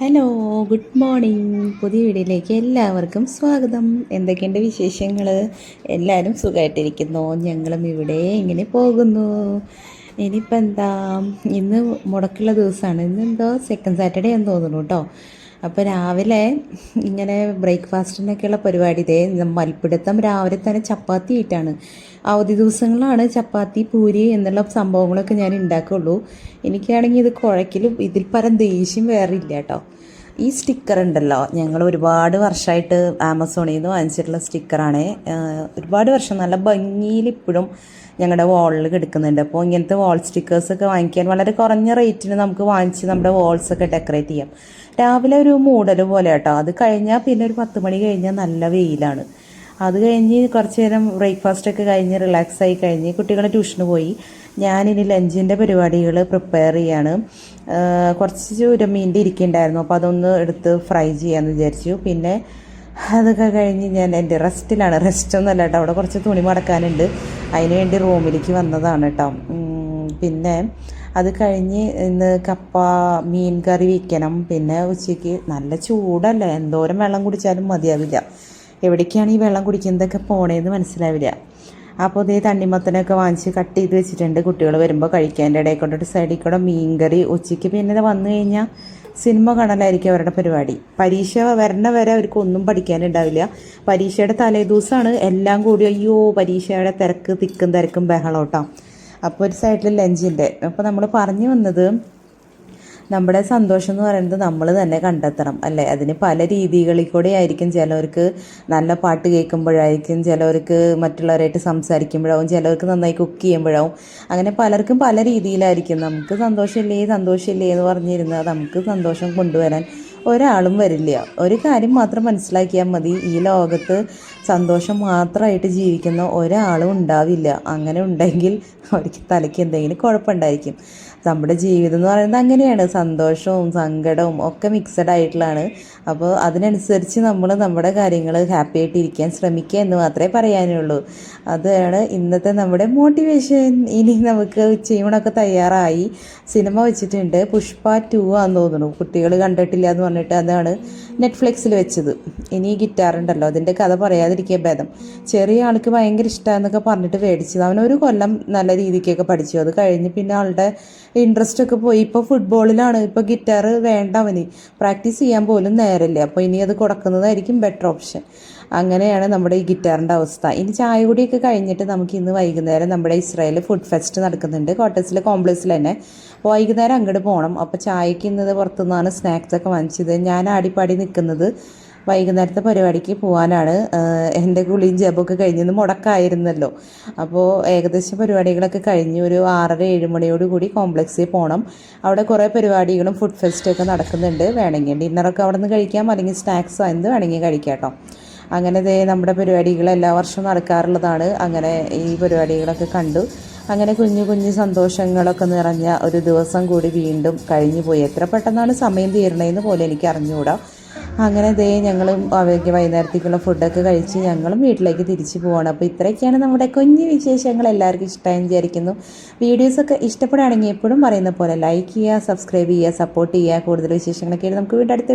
Hello good morning പുതിയ വീഡിയോയിലേക്ക് എല്ലാവർക്കും സ്വാഗതം. എന്തൊക്കെയുണ്ട് വിശേഷങ്ങൾ എല്ലാവരും സുഖമായിട്ടിരിക്കുന്നു ഞങ്ങളും ഇവിടെ ഇങ്ങനെ പോകുന്നു. ഇനിയിപ്പോൾ എന്താ ഇന്ന് മുടക്കുള്ള ദിവസമാണ് ഇന്ന് എന്തോ സെക്കൻഡ് സാറ്റർഡേ എന്ന് തോന്നുന്നു കേട്ടോ അപ്പോൾ രാവിലെ ഇങ്ങനെ ബ്രേക്ക്ഫാസ്റ്റിനൊക്കെയുള്ള പരിപാടി. ഇതേ മൽപ്പിടുത്തം രാവിലെ തന്നെ ചപ്പാത്തി ആയിട്ടാണ്. അവധി ദിവസങ്ങളാണ് ചപ്പാത്തി പൂരി എന്നുള്ള സംഭവങ്ങളൊക്കെ ഞാൻ ഉണ്ടാക്കുള്ളൂ. എനിക്കാണെങ്കിൽ ഇത് കുഴക്കലും ഇതിൽ പരം ദേഷ്യം വേറെ ഇല്ല കേട്ടോ. ഈ സ്റ്റിക്കർ ഉണ്ടല്ലോ. ഞങ്ങൾ ഒരുപാട് വർഷമായിട്ട് ആമസോണിൽ നിന്ന് വാങ്ങിച്ചിട്ടുള്ള സ്റ്റിക്കറാണ് ഒരുപാട് വർഷം നല്ല ഭംഗിയിൽ ഇപ്പോഴും ഞങ്ങളുടെ വാളിൽ കിടക്കുന്നുണ്ട്. അപ്പോൾ ഇങ്ങനത്തെ വാൾ സ്റ്റിക്കേഴ്സൊക്കെ വാങ്ങിക്കാൻ വളരെ കുറഞ്ഞ റേറ്റിന് നമുക്ക് വാങ്ങിച്ച് നമ്മുടെ വാൾസ് ഒക്കെ ഡെക്കറേറ്റ് ചെയ്യാം. രാവിലെ ഒരു മൂടൽ പോലെ കേട്ടോ. അത് കഴിഞ്ഞാൽ പിന്നെ ഒരു പത്ത് മണി കഴിഞ്ഞാൽ നല്ല വെയിലാണ്. അത് കഴിഞ്ഞ് കുറച്ച് നേരം ബ്രേക്ക്ഫാസ്റ്റൊക്കെ കഴിഞ്ഞ് റിലാക്സ് ആയി കഴിഞ്ഞ് കുട്ടികൾ ട്യൂഷന് പോയി. ഞാനിനി ലഞ്ചിന്റെ പരിപാടികൾ പ്രിപ്പയർ ചെയ്യാണ്. കുറച്ച് ചൂരമീന്റെ ഇരിക്കുന്നുണ്ടായിരുന്നു അപ്പോൾ അതൊന്ന് എടുത്ത് ഫ്രൈ ചെയ്യാമെന്ന് വിചാരിച്ചു. പിന്നെ അതൊക്കെ കഴിഞ്ഞ് ഞാൻ എന്റെ റെസ്റ്റിലാണ് റെസ്റ്റ് ഒന്നുമല്ല കേട്ടോ. അവിടെ കുറച്ച് തുണി മടക്കാനുണ്ട്. അതിന് വേണ്ടി റൂമിലേക്ക് വന്നതാണ് കേട്ടോ. പിന്നെ അത് കഴിഞ്ഞ് ഇന്ന് കപ്പ മീൻ കറി വയ്ക്കണം പിന്നെ ഉച്ചയ്ക്ക് നല്ല ചൂടല്ലേ? എന്തോരം വെള്ളം കുടിച്ചാലും മതിയാവില്ല. എവിടേക്കാണ് ഈ വെള്ളം കുടിക്കുന്നതൊക്കെ പോണേന്ന് മനസ്സിലാവില്ല. അപ്പോൾ ഇതേ തണ്ണിമത്തനൊക്കെ വാങ്ങിച്ച് കട്ട് ചെയ്ത് വെച്ചിട്ടുണ്ട്. കുട്ടികൾ വരുമ്പോൾ കഴിക്കാന്റെ ഇടയിൽ കൊണ്ടിട്ട് സൈഡിൽ കൂടെ മീൻകറി ഉച്ചയ്ക്ക് പിന്നെ വന്നു കഴിഞ്ഞാൽ സിനിമ കാണലായിരിക്കും അവരുടെ പരിപാടി. പരീക്ഷ വരണ വരെ അവർക്ക് ഒന്നും പഠിക്കാനുണ്ടാവില്ല. പരീക്ഷയുടെ തലേ ദിവസമാണ് എല്ലാം കൂടി അയ്യോ പരീക്ഷയുടെ തിരക്ക് തിക്കും തിരക്കും ബഹളോട്ടാം. അപ്പോൾ ഒരു സൈഡിൽ ലഞ്ചിന്റെ അപ്പോൾ നമ്മൾ പറഞ്ഞു വന്നത് നമ്മുടെ സന്തോഷം എന്ന് പറയുന്നത് നമ്മൾ തന്നെ കണ്ടെത്തണം അല്ലേ? അതിന് പല രീതികളിൽ കൂടെ ആയിരിക്കും ചിലവർക്ക് നല്ല പാട്ട് കേൾക്കുമ്പോഴായിരിക്കും ചിലവർക്ക് മറ്റുള്ളവരായിട്ട് സംസാരിക്കുമ്പോഴാവും ചിലവർക്ക് നന്നായി കുക്ക് ചെയ്യുമ്പോഴാവും. അങ്ങനെ പലർക്കും പല രീതിയിലായിരിക്കും. നമുക്ക് സന്തോഷമില്ലേ? സന്തോഷമില്ലേ എന്ന് പറഞ്ഞിരുന്നാൽ നമുക്ക് സന്തോഷം കൊണ്ടുവരാൻ ഒരാളും വരില്ല. ഒരു കാര്യം മാത്രം മനസ്സിലാക്കിയാൽ മതി. ഈ ലോകത്ത് സന്തോഷം മാത്രമായിട്ട് ജീവിക്കുന്ന ഒരാളും ഉണ്ടാവില്ല. അങ്ങനെ ഉണ്ടെങ്കിൽ അവർക്ക് തലയ്ക്ക് എന്തെങ്കിലും കുഴപ്പമുണ്ടായിരിക്കും. നമ്മുടെ ജീവിതം എന്ന് പറയുന്നത് അങ്ങനെയാണ്. സന്തോഷവും സങ്കടവും ഒക്കെ മിക്സഡ് ആയിട്ടുള്ളതാണ്. അപ്പോൾ അതിനനുസരിച്ച് നമ്മൾ നമ്മുടെ കാര്യങ്ങൾ ഹാപ്പി ആയിട്ട് ഇരിക്കാൻ ശ്രമിക്കുക എന്ന് മാത്രമേ പറയാനുള്ളൂ. അതാണ് ഇന്നത്തെ നമ്മുടെ മോട്ടിവേഷൻ ഇനി നമുക്ക് ഉച്ചയൂണൊക്കെ തയ്യാറായി. സിനിമ വെച്ചിട്ടുണ്ട്. പുഷ്പ ടു ആണെന്ന് തോന്നുന്നു. കുട്ടികൾ കണ്ടിട്ടില്ല എന്ന് പറഞ്ഞിട്ട് അതാണ് നെറ്റ്ഫ്ലിക്സിൽ വെച്ചത്. ഇനി ഗിറ്റാർ ഉണ്ടല്ലോ അതിന്റെ കഥ പറയാതിരിക്കുക ഭേദം. ചെറിയ ആൾക്ക് ഭയങ്കര ഇഷ്ടമാണെന്നൊക്കെ പറഞ്ഞിട്ട് മേടിച്ചത് അവനൊരു കൊല്ലം നല്ല രീതിക്കൊക്കെ പഠിച്ചു. അത് കഴിഞ്ഞ് പിന്നെ ആളുടെ ഇൻട്രസ്റ്റ് ഒക്കെ പോയി. ഇപ്പോൾ ഫുട്ബോളിലാണ് ഇപ്പോൾ ഗിറ്റാർ വേണ്ട അവന്. പ്രാക്ടീസ് ചെയ്യാൻ പോലും നേരമില്ല അപ്പോൾ ഇനി അത് കൊടുക്കുന്നതായിരിക്കും ബെറ്റർ ഓപ്ഷൻ അങ്ങനെയാണ് നമ്മുടെ ഈ ഗിറ്റാറിന്റെ അവസ്ഥ. ഇനി ചായ കൂടിയൊക്കെ കഴിഞ്ഞിട്ട് നമുക്ക് ഇന്ന് വൈകുന്നേരം നമ്മുടെ ഇസ്രായേൽ ഫുഡ് ഫെസ്റ്റ് നടക്കുന്നുണ്ട്. കോട്ടേഴ്സിലെ കോംപ്ലക്സിൽ തന്നെ. വൈകുന്നേരം അങ്ങോട്ട് പോകണം അപ്പോൾ ചായക്ക് ഇന്നത് പുറത്തുനിന്നാണ് സ്നാക്സൊക്കെ വാങ്ങിച്ചത്. ഞാൻ ആടിപ്പാടി നിൽക്കുന്നത് വൈകുന്നേരത്തെ പരിപാടിക്ക് പോകാനാണ് എന്റെ കുളിയും ജപമൊക്കെ കഴിഞ്ഞ് മുടക്കായിരുന്നല്ലോ. അപ്പോൾ ഏകദേശം പരിപാടികളൊക്കെ കഴിഞ്ഞ് ഒരു ആറര ഏഴ് മണിയോട് കൂടി കോംപ്ലക്സിൽ പോകണം അവിടെ കുറേ പരിപാടികളും ഫുഡ് ഫെസ്റ്റൊക്കെ നടക്കുന്നുണ്ട്. വേണമെങ്കിൽ ഡിന്നറൊക്കെ അവിടെ നിന്ന് കഴിക്കാം അല്ലെങ്കിൽ സ്നാക്സോ എന്ത് വേണമെങ്കിൽ കഴിക്കാം അങ്ങനെ ദേ നമ്മുടെ പരിപാടികൾ എല്ലാ വർഷവും നടക്കാറുള്ളതാണ്. അങ്ങനെ ഈ പരിപാടികളൊക്കെ കണ്ടു. അങ്ങനെ കുഞ്ഞു കുഞ്ഞു സന്തോഷങ്ങളൊക്കെ നിറഞ്ഞ ഒരു ദിവസം കൂടി വീണ്ടും കഴിഞ്ഞു പോയി. എത്ര പെട്ടെന്നാണ് സമയം തീരണേന്ന് പോലെ എനിക്ക് അറിഞ്ഞുകൂടാ. അങ്ങനെ ദേ ഞങ്ങൾ അവയ്ക്ക് വൈകുന്നേരത്തേക്കുള്ള ഫുഡൊക്കെ കഴിച്ച് ഞങ്ങളും വീട്ടിലേക്ക് തിരിച്ചു പോവാണ്. അപ്പോൾ ഇത്രയൊക്കെയാണ് നമ്മുടെ കുഞ്ഞു വിശേഷങ്ങൾ. എല്ലാവർക്കും ഇഷ്ടമായി വിചാരിക്കുന്നു. വീഡിയോസൊക്കെ ഇഷ്ടപ്പെടുകയാണെങ്കിൽ എപ്പോഴും പറയുന്ന പോലെ ലൈക്ക് ചെയ്യുക സബ്സ്ക്രൈബ് ചെയ്യുക സപ്പോർട്ട് ചെയ്യുക. കൂടുതൽ വിശേഷങ്ങളൊക്കെ നമുക്ക് വീണ്ടും അടുത്ത